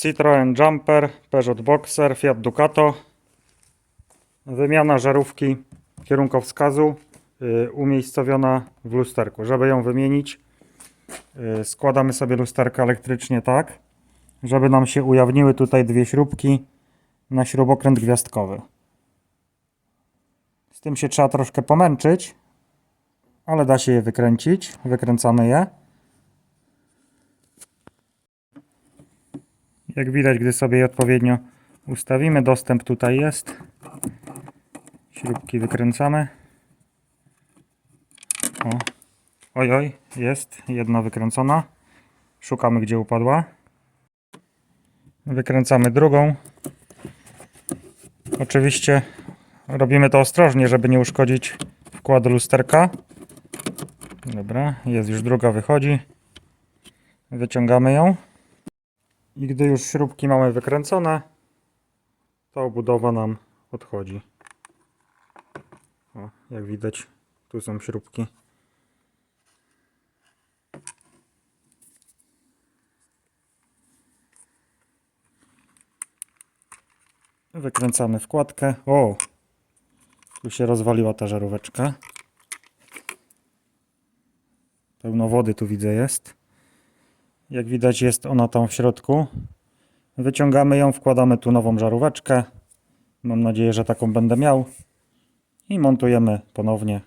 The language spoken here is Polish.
Citroen Jumper, Peugeot Boxer, Fiat Ducato. Wymiana żarówki kierunkowskazu y, umiejscowiona w lusterku. Żeby ją wymienić, y, składamy sobie lusterko elektrycznie tak, żeby nam się ujawniły tutaj dwie śrubki na śrubokręt gwiazdkowy. Z tym się trzeba troszkę pomęczyć, ale da się je wykręcić. Wykręcamy je. Jak widać, gdy sobie odpowiednio ustawimy, dostęp tutaj jest. Śrubki wykręcamy. O. Oj, oj, jest jedna wykręcona. Szukamy, gdzie upadła. Wykręcamy drugą. Oczywiście robimy to ostrożnie, żeby nie uszkodzić wkładu lusterka. Dobra, jest już druga, wychodzi. Wyciągamy ją. I gdy już śrubki mamy wykręcone, to obudowa nam odchodzi. O, jak widać, tu są śrubki. Wykręcamy wkładkę. O! Tu się rozwaliła ta żaróweczka. Pełno wody tu widzę jest. Jak widać jest ona tam w środku. Wyciągamy ją, wkładamy tu nową żaróweczkę. Mam nadzieję, że taką będę miał. I montujemy ponownie